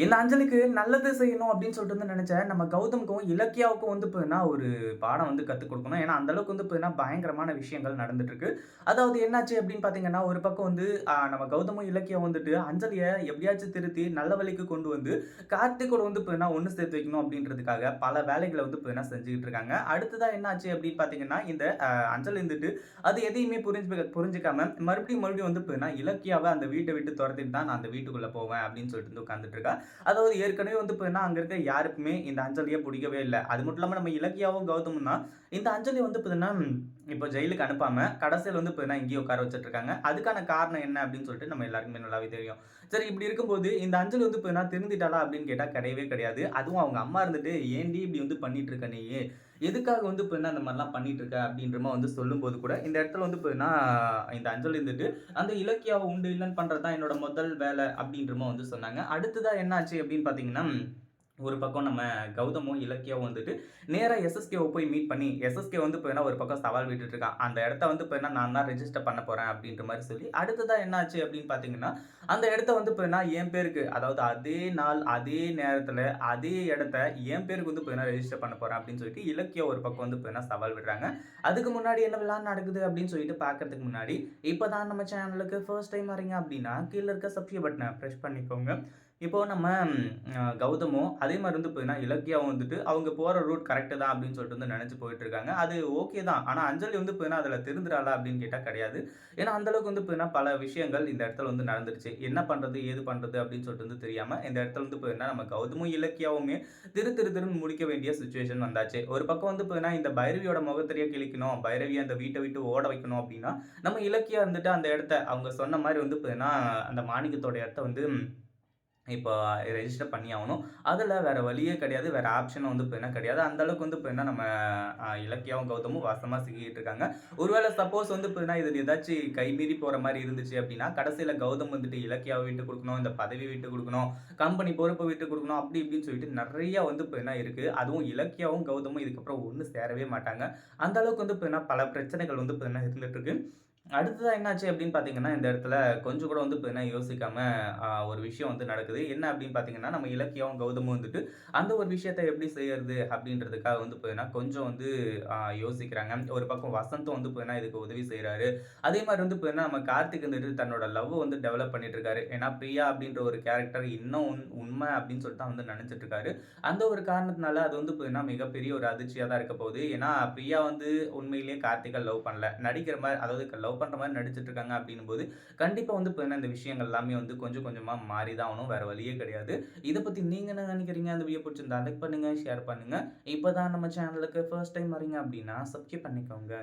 இந்த அஞ்சலிக்கு நல்லது செய்யணும் அப்படின்னு சொல்லிட்டு வந்து நினச்ச நம்ம கௌதமுக்கும் இலக்கியாவுக்கும் வந்து பார்த்தீங்கன்னா ஒரு பாடம் வந்து கற்றுக் கொடுக்கணும். ஏன்னா அந்த அளவுக்கு வந்து பார்த்தீங்கன்னா பயங்கரமான விஷயங்கள் நடந்துட்டுருக்கு. அதாவது என்னாச்சு அப்படின்னு பார்த்தீங்கன்னா ஒரு பக்கம் வந்து நம்ம கௌதமும் இலக்கியம் வந்துட்டு அஞ்சலியை எப்படியாச்சும் திருத்தி நல்ல வழிக்கு கொண்டு வந்து கார்த்திகோட வந்து பார்த்தீங்கன்னா ஒன்று சேர்த்து வைக்கணும் அப்படின்றதுக்காக பல வேலைகளை வந்து பார்த்தீங்கன்னா செஞ்சுக்கிட்டு இருக்காங்க. அடுத்ததாக என்னாச்சு அப்படின்னு பார்த்தீங்கன்னா இந்த அஞ்சல் இருந்துட்டு அது எதையுமே புரிஞ்சு புரிஞ்சுக்காம மறுபடியும் மறுபடியும் வந்து பார்த்தீங்கன்னா இலக்கியாவை அந்த வீட்டை விட்டு துரத்திட்டு தான் நான் அந்த வீட்டுக்குள்ளே போவேன் அப்படின்னு சொல்லிட்டு வந்து உட்காந்துட்டு இருக்கா. அதாவது ஏற்கனவே வந்து இப்போ என்ன அங்கே இருக்க யாருக்குமே இந்த அஞ்சலியை பிடிக்கவே இல்லை. அது மட்டும் இல்லாமல் நம்ம இலக்கியாவும் கௌதமும் தான். இந்த அஞ்சலி வந்து பார்த்தீங்கன்னா இப்போ ஜெயிலுக்கு அனுப்பாம கடைசியில் வந்து பார்த்தீங்கன்னா இங்கேயே உட்கார வச்சுட்ருக்காங்க. அதுக்கான காரணம் என்ன அப்படின்னு சொல்லிட்டு நம்ம எல்லாருக்குமே நல்லாவே தெரியும். சரி இப்படி இருக்கும்போது இந்த அஞ்சல் வந்து பார்த்தீங்கன்னா திருந்திட்டாளா அப்படின்னு கேட்டால் கிடையவே கிடையாது. அதுவும் அவங்க அம்மா இருந்துட்டு ஏன்டி இப்படி வந்து பண்ணிட்டு இருக்க நீ? எதுக்காக வந்து இப்போ என்ன அந்த மாதிரிலாம் பண்ணிட்டு இருக்க அப்படின்றமா வந்து சொல்லும்போது கூட இந்த இடத்துல வந்து இப்போ என்ன இந்த அஞ்சல் இருந்துட்டு அந்த இலக்கியாவை உண்டு இல்லைன்னு பண்ணுறது தான் என்னோட முதல் வேலை அப்படின்றமா வந்து சொன்னாங்க. அடுத்ததாக என்னாச்சு அப்படின்னு பார்த்தீங்கன்னா ஒரு பக்கம் நம்ம கௌதமும் இலக்கியாவும் வந்துட்டு நேராக எஸ்எஸ்கேவை போய் மீட் பண்ணி எஸ்எஸ்கே வந்து போயினா ஒரு பக்கம் சவால் விட்டுட்டு இருக்கான் அந்த இடத்த வந்து போயினா நான் தான் ரெஜிஸ்டர் பண்ண போகிறேன் அப்படின்ற மாதிரி சொல்லி அடுத்ததாக என்னாச்சு அப்படின்னு பார்த்தீங்கன்னா அந்த இடத்த வந்து போயினா என் பேருக்கு அதாவது அதே நாள் அதே நேரத்தில் அதே இடத்த என் பேருக்கு வந்து போயினா ரெஜிஸ்டர் பண்ண போகிறேன் அப்படின்னு சொல்லிட்டு இலக்கியம் ஒரு பக்கம் வந்து போயினா சவால் விடுறாங்க. அதுக்கு முன்னாடி என்ன விழா நடக்குது அப்படின்னு சொல்லிட்டு பார்க்கறதுக்கு முன்னாடி இப்போ தான் நம்ம சேனலுக்கு ஃபர்ஸ்ட் டைம் வரீங்க அப்படின்னா கீழே இருக்க சப்ஸ்கிரைப் பட்டனை ப்ரெஸ் பண்ணிக்கோங்க. இப்போ நம்ம கௌதமும் அதே மாதிரி வந்து பார்த்தீங்கன்னா இலக்கியாவும் வந்துட்டு அவங்க போகிற ரூட் கரெக்டு தான் அப்படின்னு சொல்லிட்டு வந்து நினச்சி போயிட்டு இருக்காங்க. அது ஓகே தான். ஆனால் அஞ்சலி வந்து பார்த்தீங்கன்னா அதில் திருந்துறாளா அப்படின்னு கேட்டால் கிடையாது. ஏன்னா அந்தளவுக்கு வந்து பார்த்தீங்கன்னா பல விஷயங்கள் இந்த இடத்துல வந்து நடந்துருச்சு. என்ன பண்ணுறது ஏது பண்ணுறது அப்படின்னு சொல்லிட்டு வந்து தெரியாமல் இந்த இடத்துல வந்து பார்த்தீங்கன்னா நம்ம கௌதமும் இலக்கியாவுமே திரு திரு திருன்னு முடிக்க வேண்டிய சுச்சுவேஷன் வந்தாச்சு. ஒரு பக்கம் வந்து பார்த்தீங்கன்னா இந்த பைரவியோட முகத்திரையை கிழிக்கணும் பைரவி அந்த வீட்டை விட்டு ஓட வைக்கணும் அப்படின்னா நம்ம இலக்கியா இருந்துட்டு அந்த இடத்த அவங்க சொன்ன மாதிரி வந்து பார்த்தீங்கன்னா அந்த மாணிக்கத்தோட இடத்த வந்து இப்போ ரெஜிஸ்டர் பண்ணி ஆகணும் அதில் வேறு வழியே கிடையாது. வேறு ஆப்ஷனும் வந்து இப்போ என்ன கிடையாது. அந்த அளவுக்கு வந்து இப்போ என்ன நம்ம இலக்கியாவும் கௌதமும் வாசமாக சிக்கிட்டு இருக்காங்க. ஒருவேளை சப்போஸ் வந்து இப்போ என்ன இது ஏதாச்சும் கைமீறி போகிற மாதிரி இருந்துச்சு அப்படின்னா கடைசியில் கௌதம் வந்துட்டு இலக்கியாவை விட்டு கொடுக்கணும் இந்த பதவி விட்டு கொடுக்கணும் கம்பெனி பொறுப்பை விட்டு கொடுக்கணும் அப்படி இப்படின்னு சொல்லிட்டு நிறைய வந்து இப்போ என்ன இருக்குது அதுவும் இலக்கியாவும் கௌதமும் இதுக்கப்புறம் ஒன்று சேரவே மாட்டாங்க. அந்தளவுக்கு வந்து இப்போ என்ன பல பிரச்சனைகள் வந்து இப்போ என்ன இருந்துகிட்ருக்கு அடுத்ததாக என்னாச்சு அப்படின்னு பார்த்தீங்கன்னா இந்த இடத்துல கொஞ்சம் கூட வந்து பார்த்தீங்கன்னா யோசிக்காம ஒரு விஷயம் வந்து நடக்குது. என்ன அப்படின்னு பார்த்தீங்கன்னா நம்ம இலக்கியம் கௌதமும் வந்துட்டு அந்த ஒரு விஷயத்தை எப்படி செய்யறது அப்படின்றதுக்காக வந்து பார்த்தீங்கன்னா கொஞ்சம் வந்து யோசிக்கிறாங்க. ஒரு பக்கம் வசந்தம் வந்து பார்த்தீங்கன்னா இதுக்கு உதவி செய்கிறாரு அதே மாதிரி வந்து பார்த்தீங்கன்னா நம்ம கார்த்திக் வந்துட்டு தன்னோட லவ் வந்து டெவலப் பண்ணிட்டு இருக்காரு ஏன்னா பிரியா அப்படின்ற ஒரு கேரக்டர் இன்னும் உண்- உண்மை அப்படின்னு சொல்லிட்டு தான் வந்து நினைச்சிட்டு இருக்காரு அந்த ஒரு காரணத்தினால அது வந்து பார்த்தீங்கன்னா மிகப்பெரிய ஒரு அதிர்ச்சியாக தான் இருக்க போகுது. ஏன்னா பிரியா வந்து உண்மையிலேயே கார்த்திகை லவ் பண்ணல. நடிக்கிற மாதிரி அதாவது லவ் பண்ணுற மாதிரி நடிச்சிட்டு இருக்காங்க அப்படின்னும் போது கண்டிப்பாக வந்து இப்போ இந்த விஷயங்கள் எல்லாமே வந்து கொஞ்சம் கொஞ்சமாக மாறி தான் ஆகணும். வேற வழியே கிடையாது. இதை பற்றி நீங்கள் என்ன நினைக்கிறீங்க? அந்த வீடியோ பிடிச்சிருந்தா லைக் பண்ணுங்க ஷேர் பண்ணுங்க. இப்போ தான் நம்ம சேனலுக்கு ஃபர்ஸ்ட் டைம் வரீங்க அப்படின்னா சப்ஸ்கிரைப் பண்ணிக்கோங்க.